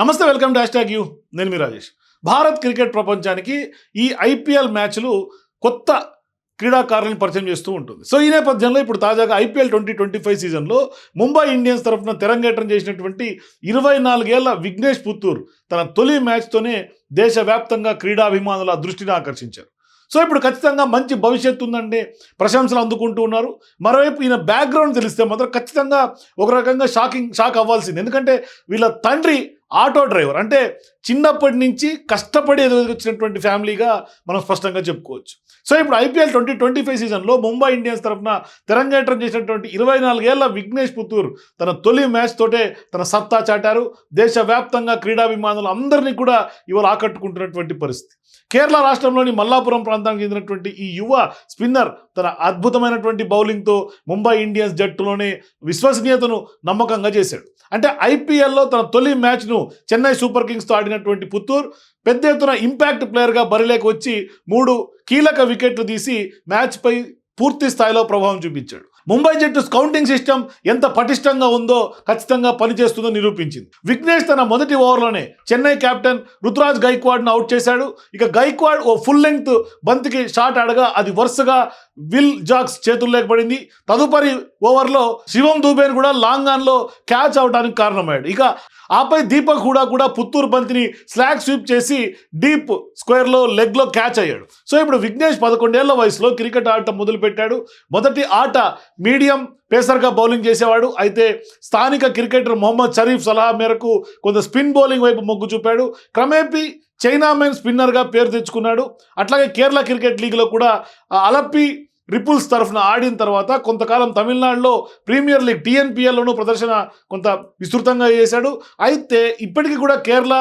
నమస్తే welcome dash tag you. నేను మీ Rajesh. Bharat cricket ప్రపంచానికి ఈ ఐపీఎల్ మ్యాచ్లు కొత్త క్రీడాకారులను పరిచయం చేస్తూ ఉంటుంది. సో ఈ నేపథ్యంలో ఇప్పుడు తాజాగా ఐపీఎల్ ట్వంటీ ట్వంటీ ఫైవ్ సీజన్లో ముంబై ఇండియన్స్ తరఫున తెరంగేట్రం చేసినటువంటి ఇరవై నాలుగేళ్ళ విఘ్నేష్ పుత్తూర్ తన తొలి మ్యాచ్తోనే దేశవ్యాప్తంగా క్రీడాభిమానుల దృష్టిని ఆకర్షించారు. సో ఇప్పుడు ఖచ్చితంగా మంచి భవిష్యత్తు ఉందంటే ప్రశంసలు అందుకుంటూ ఉన్నారు. మరోవైపు ఈయన బ్యాక్గ్రౌండ్ తెలిస్తే మాత్రం ఖచ్చితంగా ఒక రకంగా షాకింగ్ షాక్ అవ్వాల్సింది. ఎందుకంటే వీళ్ళ తండ్రి ఆటో డ్రైవర్. అంటే చిన్నప్పటి నుంచి కష్టపడి ఎదురొచ్చినటువంటి ఫ్యామిలీగా మనం స్పష్టంగా చెప్పుకోవచ్చు. సో ఇప్పుడు ఐపీఎల్ ట్వంటీ ట్వంటీ ఫైవ్ సీజన్లో ముంబై ఇండియన్స్ తరఫున తెరంగేట్రం చేసినటువంటి ఇరవై నాలుగేళ్ళ విఘ్నేష్ పుత్తూర్ తన తొలి మ్యాచ్ తోటే తన సత్తా చాటారు. దేశవ్యాప్తంగా క్రీడాభిమానులు అందరినీ కూడా ఇవాళ ఆకట్టుకుంటున్నటువంటి పరిస్థితి. కేరళ రాష్ట్రంలోని మల్లాపురం ప్రాంతానికి చెందినటువంటి ఈ యువ స్పిన్నర్ తన అద్భుతమైనటువంటి బౌలింగ్తో ముంబై ఇండియన్స్ జట్టులోనే విశ్వసనీయతను నమ్మకంగా చేశాడు. అంటే ఐపీఎల్లో తన తొలి మ్యాచ్ను చెన్నై సూపర్ కింగ్స్తో ఆడినటువంటి పుత్తూర్ పెద్ద ఎత్తున ఇంపాక్ట్ ప్లేయర్గా బరిలోకి వచ్చి మూడు కీలక వికెట్లు తీసి మ్యాచ్పై పూర్తి స్థాయిలో ప్రభావం చూపించాడు. ముంబై జట్టు స్కౌంటింగ్ సిస్టమ్ ఎంత పటిష్టంగా ఉందో ఖచ్చితంగా పనిచేస్తుందో నిరూపించింది. విఘ్నేష్ తన మొదటి ఓవర్లోనే చెన్నై కెప్టెన్ రుతురాజ్ గైక్వాడ్ను అవుట్ చేశాడు. ఇక గైక్వాడ్ ఓ ఫుల్ లెంగ్త్ బంతికి షాట్ ఆడగా అది వరుసగా విల్ జాక్స్ చేతుల్లోకి పడింది. తదుపరి ఓవర్లో శివం దూబేన్ కూడా లాంగ్ ఆన్లో క్యాచ్ అవడానికి కారణమయ్యాడు. ఇక ఆపై దీపక్ హూడా కూడా పుత్తూరు బంతిని స్లాగ్ స్వీప్ చేసి డీప్ స్క్వేర్లో లెగ్లో క్యాచ్ అయ్యాడు. సో ఇప్పుడు విఘ్నేష్ పదకొండేళ్ళ వయసులో క్రికెట్ ఆడటం మొదలుపెట్టాడు. మొదటి ఆట మీడియం పేసర్గా బౌలింగ్ చేసేవాడు. అయితే స్థానిక క్రికెటర్ మొహమ్మద్ షరీఫ్ సలహా మేరకు కొంత స్పిన్ బౌలింగ్ వైపు మొగ్గు చూపాడు. క్రమేపీ చైనామెన్ స్పిన్నర్గా పేరు తెచ్చుకున్నాడు. అట్లాగే కేరళ క్రికెట్ లీగ్లో కూడా అలప్పి రిపుల్స్ తరఫున ఆడిన తర్వాత కొంతకాలం తమిళనాడులో ప్రీమియర్ లీగ్ టీఎన్పిఎల్లోనూ ప్రదర్శన కొంత విస్తృతంగా చేశాడు. అయితే ఇప్పటికీ కూడా కేరళ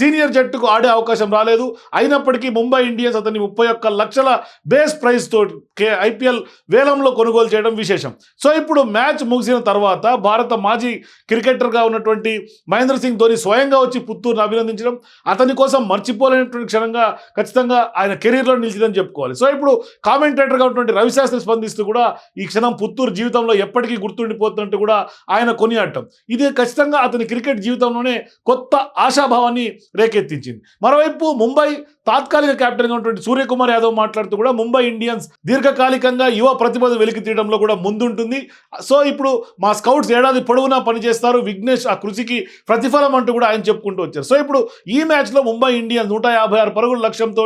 సీనియర్ జట్టుకు ఆడే అవకాశం రాలేదు. అయినప్పటికీ ముంబై ఇండియన్స్ అతన్ని ముప్పై ఒక్క లక్షల బేస్ ప్రైజ్ తోటి కే ఐపీఎల్ వేలంలో కొనుగోలు చేయడం విశేషం. సో ఇప్పుడు మ్యాచ్ ముగిసిన తర్వాత భారత మాజీ క్రికెటర్గా ఉన్నటువంటి మహేంద్ర సింగ్ ధోని స్వయంగా వచ్చి పుత్తూరును అభినందించడం అతని కోసం మర్చిపోలేనటువంటి క్షణంగా ఖచ్చితంగా ఆయన కెరీర్లో నిలిచిందని చెప్పుకోవాలి. సో ఇప్పుడు కామెంటేటర్గా ఉన్నటువంటి రవిశాస్త్రి స్పందిస్తూ కూడా ఈ క్షణం పుత్తూరు జీవితంలో ఎప్పటికీ గుర్తుండిపోతున్నట్టు కూడా ఆయన కొనియాడటం. ఇది ఖచ్చితంగా అతని క్రికెట్ జీవితంలోనే కొత్త ఆశాభావాన్ని రేకెత్తించింది. మరోవైపు ముంబై తాత్కాలిక కెప్టెన్గా ఉన్నటువంటి సూర్యకుమార్ యాదవ్ మాట్లాడుతూ కూడా ముంబై ఇండియన్స్ దీర్ఘకాలికంగా యువ ప్రతిభను వెలికి తీయడంలో కూడా ముందుంటుంది. సో ఇప్పుడు మా స్కౌట్స్ ఏడాది పొడవునా పనిచేస్తారు. విఘ్నేష్ ఆ కృషికి ప్రతిఫలం అంటూ కూడా ఆయన చెప్పుకుంటూ వచ్చారు. సో ఇప్పుడు ఈ మ్యాచ్లో ముంబై ఇండియన్స్ నూట యాభై ఆరు పరుగుల లక్ష్యంతో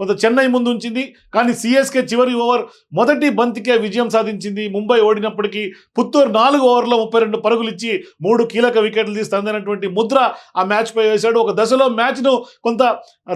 కొంత చెన్నై ముందు ఉంచింది కానీ సిఎస్కే చివరి ఓవర్ మొదటి బంతికే విజయం సాధించింది. ముంబై ఓడినప్పటికీ పుత్తూరు నాలుగు ఓవర్లో ముప్పై రెండు పరుగులు ఇచ్చి మూడు కీలక వికెట్లు తీసి తందినటువంటి ముద్ర ఆ మ్యాచ్పై వేశాడు. ఒక దశలో మ్యాచ్ను కొంత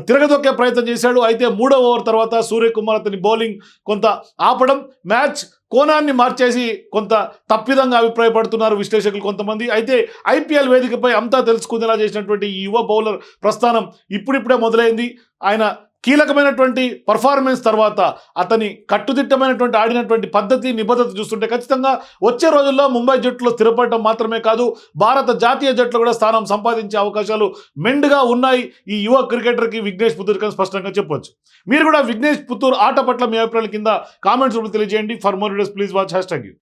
తిరగదొక్కే ప్రయత్నం చేశాడు. అయితే మూడో ఓవర్ తర్వాత సూర్యకుమార్ అతని బౌలింగ్ కొంత ఆపడం మ్యాచ్ కోణాన్ని మార్చేసి కొంత తప్పిదంగా అభిప్రాయపడుతున్నారు విశ్లేషకులు కొంతమంది. అయితే ఐపీఎల్ వేదికపై అంతా తెలుసుకునేలా చేసినటువంటి ఈ యువ బౌలర్ ప్రస్థానం ఇప్పుడిప్పుడే మొదలైంది. ఆయన కీలకమైనటువంటి పర్ఫార్మెన్స్ తర్వాత అతని కట్టుదిట్టమైనటువంటి ఆడినటువంటి పద్ధతి నిబద్ధత చూస్తుంటే ఖచ్చితంగా వచ్చే రోజుల్లో ముంబై జట్టులో స్థిరపడటం మాత్రమే కాదు భారత జాతీయ జట్టులో కూడా స్థానం సంపాదించే అవకాశాలు మెండుగా ఉన్నాయి. ఈ యువ క్రికెటర్కి విఘ్నేష్ పుత్తూర్ కని స్పష్టంగా చెప్పొచ్చు మీరు కూడా విఘ్నేష్ పుత్తూర్ ఆట పట్ల మీ అభిప్రాయాల కింద కామెంట్స్ రూపంలో తెలియజేయండి. For more videos please watch hashtag you